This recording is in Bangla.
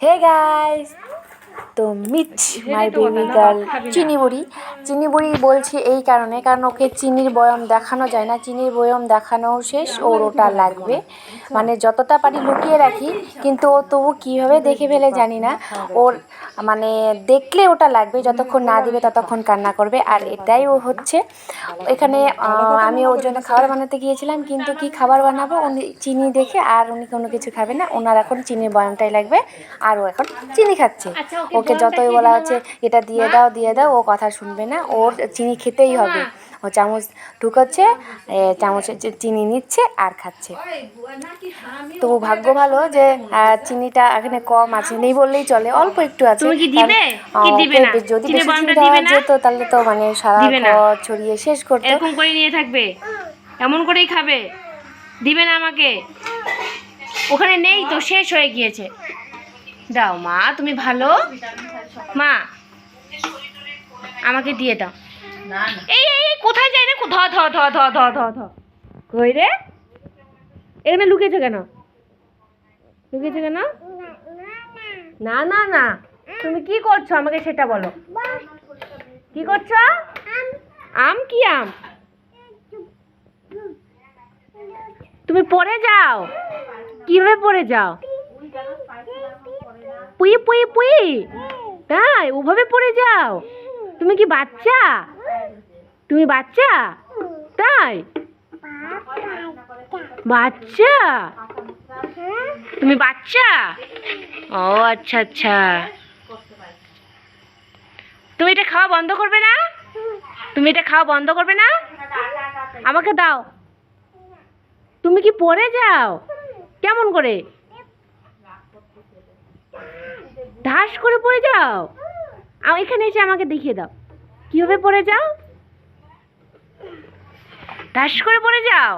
হে গাইস তো মিচ মাই বেবি গার্ল চিনি বুড়ি চিনি বুড়ি বলছি এই কারণে কারণ ওকে চিনির বয়ম দেখানো যায় না। চিনির বয়ম দেখানো শেষ ওর ওটা লাগবে। মানে যতটা পারি লুকিয়ে রাখি কিন্তু ও তবু কীভাবে দেখে ফেলে জানি না। ওর মানে দেখলে ওটা লাগবে যতক্ষণ না দিবে ততক্ষণ কান্না করবে। আর এটাই ও হচ্ছে এখানে আমি ওর জন্য খাবার বানাতে গিয়েছিলাম কিন্তু কি খাবার বানাবো? উনি চিনি দেখে আর উনি কোনো কিছু খাবে না। ওনার এখন চিনির বয়ামটাই লাগবে আর ও এখন চিনি খাচ্ছে। ওকে যতই বলা হচ্ছে এটা দিয়ে দাও দিয়ে দাও ও কথা শুনবে না। ওর চিনি খেতেই হবে। ও চামচ ঢুকাচ্ছে চামচে চিনি নিচ্ছে আর খাচ্ছে। তো ভাগ্য ভালো যে চিনিটা এখানে কম আছে নেই বললেই চলে অল্প একটু আছে। তুমি কি দিবে? কারণ, কি আহ, দিবে না? যদি বেশি চিনি দেওয়া যেত তাহলে তো মানে সারা ঘর ছড়িয়ে শেষ করতে। এরকম করে নিয়ে থাকবে? এমন করেই খাবে? দিবে না আমাকে? ওখানে নেই তো শেষ হয়ে গিয়েছে। দাও মা তুমি ভালো? মা আমাকে দিয়ে দাও। এই এই কোথায় যাই রে ধ ধ ধ ধ ধ ধ ধ। কই রে? এখানে লুকিয়েছো কেন? লুকিয়েছো কেন? না না না। তুমি কি করছ? আমাকে সেটা বলো। কি করছ? আম কি আম? তুমি পড়ে যাও। কীভাবে পড়ে যাও? পুই পুই পুই। তাই, ওভাবে পড়ে যাও। তুমি কি বাচ্চা? তুমি বাচ্চা? তাই? বাচ্চা? তুমি বাচ্চা? ও আচ্ছা আচ্ছা। তুমি এটা খাওয়া বন্ধ করবে না? তুমি এটা খাওয়া বন্ধ করবে না? আমাকে দাও। তুমি কি পড়ে যাও? কেমন করে? ধাস করে পড়ে যাও? এখানে এসে আমাকে দেখিয়ে দাও। কীভাবে পড়ে যাও? ধাস করে পড়ে যাও।